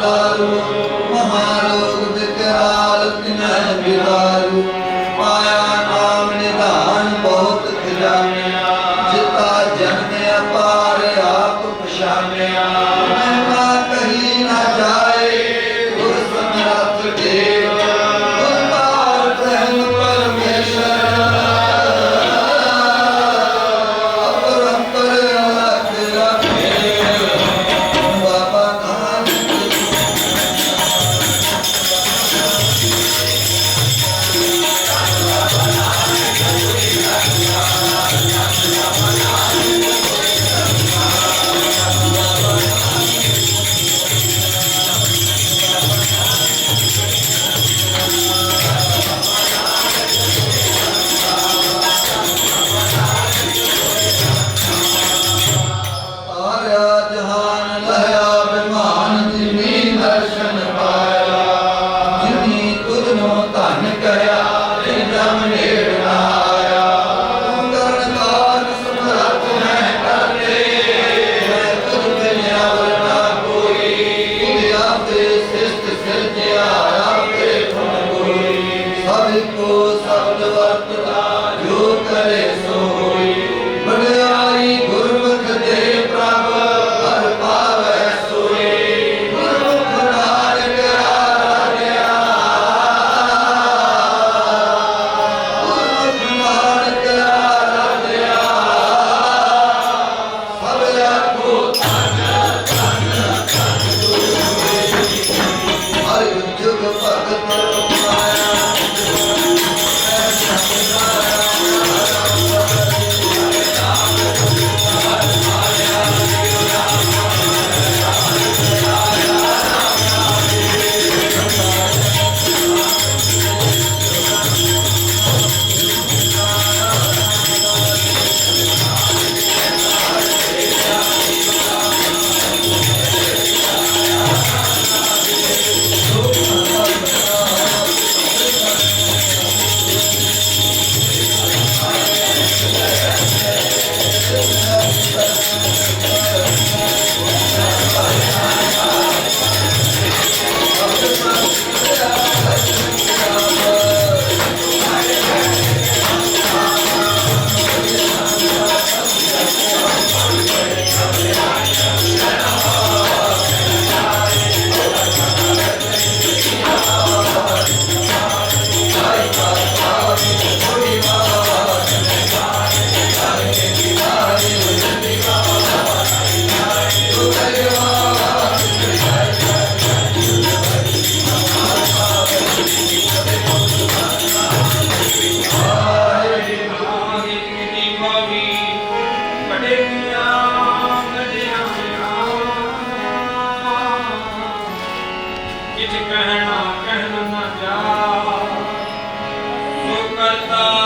காரும் மகாலோகத்துக்கு ஆலத்தின விழா ਕਹਿਣਾ ਕਹਿਣਾ ਨਾ ਜਾ ਸੋ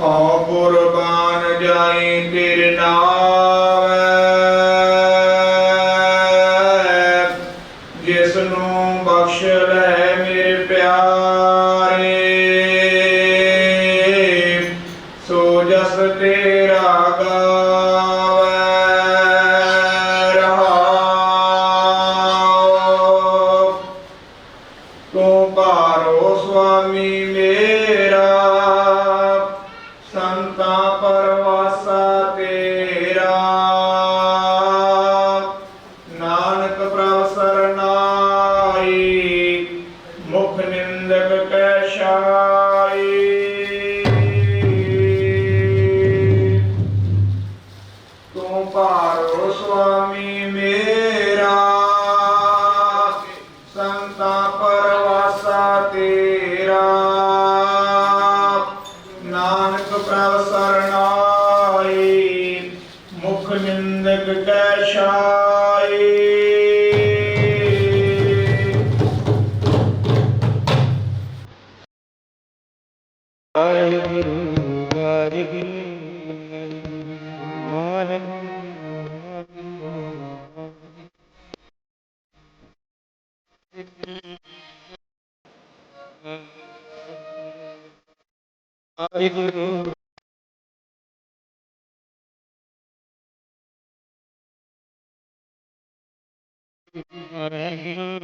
ਹਉ ਕੁਰਬਾਨ ਜਾਏ ਤੇਰੇ ਨਾਮ। ਜਿਸ ਨੂੰ ਬਖਸ਼ ਲੈ ਮੇਰੇ ਪਿਆਰੇ, ਸੋ ਜਸ ਤੇਰਾ ਗਾਵੇ ਰਹਾਉ। ਤੂੰ ਭਾਰੋ ਸੁਆਮੀ ਮੇਰਾ ਤੂੰ ਭਾਰੋ ਸੁਆਮੀ ਮੇਰਾ। ਸੰਤਾ ਪਰਵਾਸਾ ਤੇਰਾ। ਨਾਨਕ ਪ੍ਰਭ ਸਰਨਾਈ ਮੁਖ ਨਿੰਦਕ ਕੈ ਸ਼ਾਈ ਵਾਹਿਗੁਰੂ ਵਾਹਿਗੁਰੂ। إلا Thank.